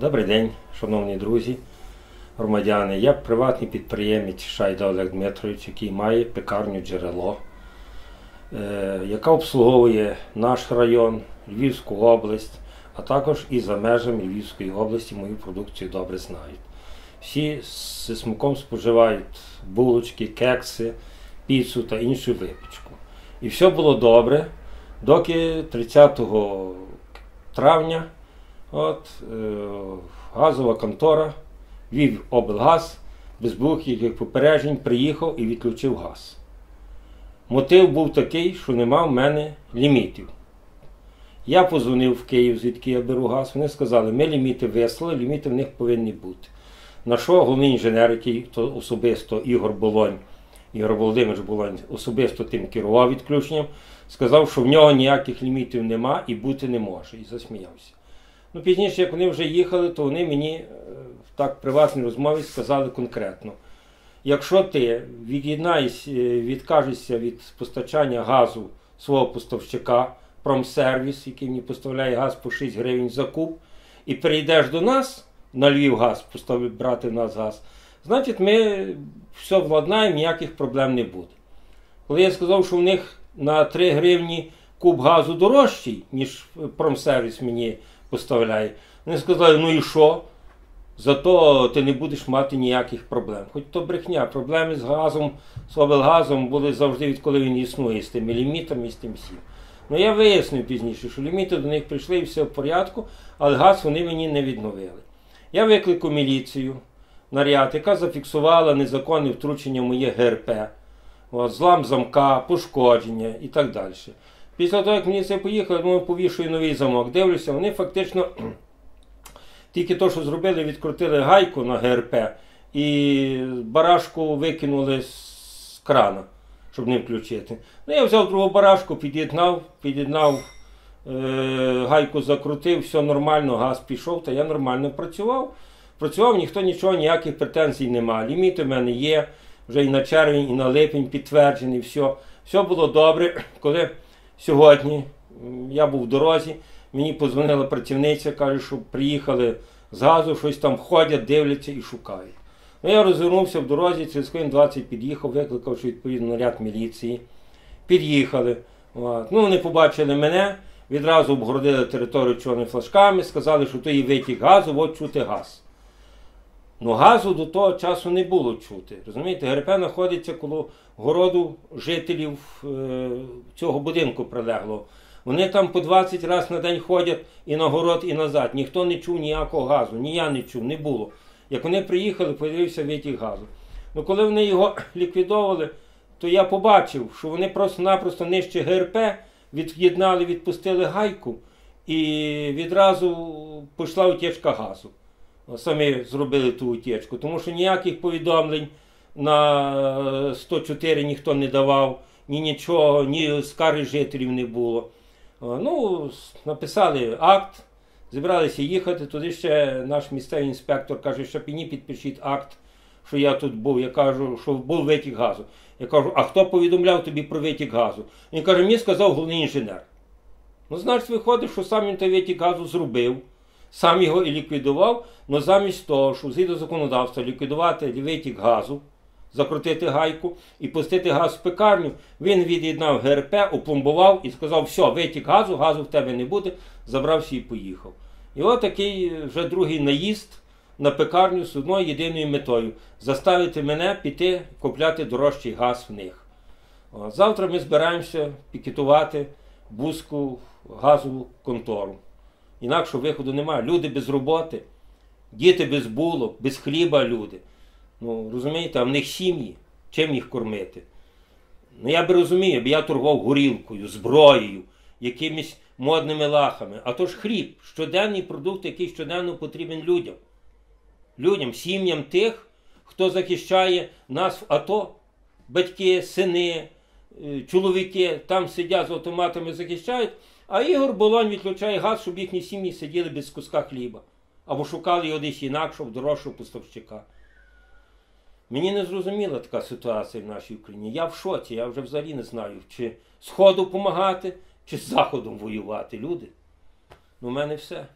Добрий день, шановні друзі, громадяни. Я приватний підприємець Шайда Олег Дмитрович, який має пекарню джерело, е, яка обслуговує наш район, Львівську область, а також і за межами Львівської області мою продукцію добре знають. Всі з смаком споживають булочки, кекси, піцу та іншу випічку. І все було добре, доки 30 травня От, е, газова контора, Львів облгаз, без будь-яких попереджень приїхав і відключив газ. Мотив був такий, що нема в мене лімітів. Я позвонив в Київ, звідки я беру газ. Вони сказали, ми ліміти вислали, ліміти в них повинні бути. На що головний інженер, який то особисто Ігор Болонь, Ігор Володимирович Болонь особисто тим керував відключенням, сказав, що в нього ніяких лімітів нема і бути не може. І засміявся. Ну, пізніше, як вони вже їхали, то вони мені е, в так приватній розмові сказали конкретно: якщо ти від'єднаєшся, відкажешся від постачання газу свого поставщика, промсервіс, який мені поставляє газ по 6 гривень за куб, і перейдеш до нас на Львів газ, брати в нас газ, значить ми все владнаємо, ніяких проблем не буде. Коли я сказав, що в них на 3 гривні куб газу дорожчий, ніж промсервіс мені поставляє. Вони сказали, ну і що? Зато ти не будеш мати ніяких проблем. Хоч то брехня, проблеми з газом, з облгазом були завжди, відколи він існує, з тими лімітами і з тим всім. Ну я вияснив пізніше, що ліміти до них прийшли і все в порядку, але газ вони мені не відновили. Я викликав міліцію, наряд, яка зафіксувала незаконне втручення в моє ГРП, злам замка, пошкодження і так далі. Після того, як міліція поїхала, думаю, повішую новий замок. Дивлюся, вони фактично тільки то, що зробили, відкрутили гайку на ГРП і барашку викинули з крана, щоб не включити. Ну, я взяв другу барашку, під'єднав, під'єднав, е, гайку закрутив, все нормально, газ пішов, та я нормально працював. Працював, ніхто нічого, ніяких претензій немає. Ліміти в мене є, вже і на червень, і на липень підтверджений, все. Все було добре. Коли Сьогодні я був в дорозі, мені подзвонила працівниця, каже, що приїхали з газу, щось там ходять, дивляться і шукають. Ну, Я розвернувся в дорозі, через хвилин 20 під'їхав, викликав, що відповідно наряд міліції. Під'їхали. Ну, Вони побачили мене, відразу обгородили територію чорними флажками, сказали, що то є витік газу, от чути газ. Ну газу до того часу не було чути. Розумієте, ГРП знаходиться коло городу жителів е, цього будинку прилегло. Вони там по 20 разів на день ходять і на город, і назад. Ніхто не чув ніякого газу, ні я не чув, не було. Як вони приїхали, появився витік газу. Ну коли вони його ліквідовували, то я побачив, що вони просто-напросто нижче ГРП від'єднали, відпустили гайку, і відразу пішла утічка газу самі зробили ту утечку, тому що ніяких повідомлень на 104 ніхто не давав, ні нічого, ні скарги жителів не було. Ну, Написали акт, зібралися їхати. Туди ще наш місцевий інспектор каже, що мені підпишіть акт, що я тут був. Я кажу, що був витік газу. Я кажу, а хто повідомляв тобі про витік газу? Він каже, мені сказав головний інженер. Ну, значить, виходить, що сам він той витік газу зробив сам його і ліквідував, але замість того, щоб згідно законодавства ліквідувати витік газу, закрутити гайку і пустити газ в пекарню, він від'єднав ГРП, опломбував і сказав, все, витік газу, газу в тебе не буде, забрався і поїхав. І от такий вже другий наїзд на пекарню з одною єдиною метою заставити мене піти купляти дорожчий газ в них. Завтра ми збираємося пікетувати бузьку газову контору. Інакшого виходу немає. Люди без роботи, діти без булок, без хліба люди. Ну, розумієте, а в них сім'ї. Чим їх кормити? Ну я би розумію, бо я торгував горілкою, зброєю, якимись модними лахами. А то ж хліб, щоденний продукт, який щоденно потрібен людям. Людям, сім'ям тих, хто захищає нас в АТО, батьки, сини, чоловіки там сидять з автоматами, захищають. А Ігор Болонь відключає газ, щоб їхні сім'ї сиділи без куска хліба. Або шукали його десь інакшого, дорожчого поставщика. Мені не зрозуміла така ситуація в нашій Україні. Я в шоці, я вже взагалі не знаю, чи Сходу допомагати, чи з Заходом воювати. Люди. Ну, в мене все.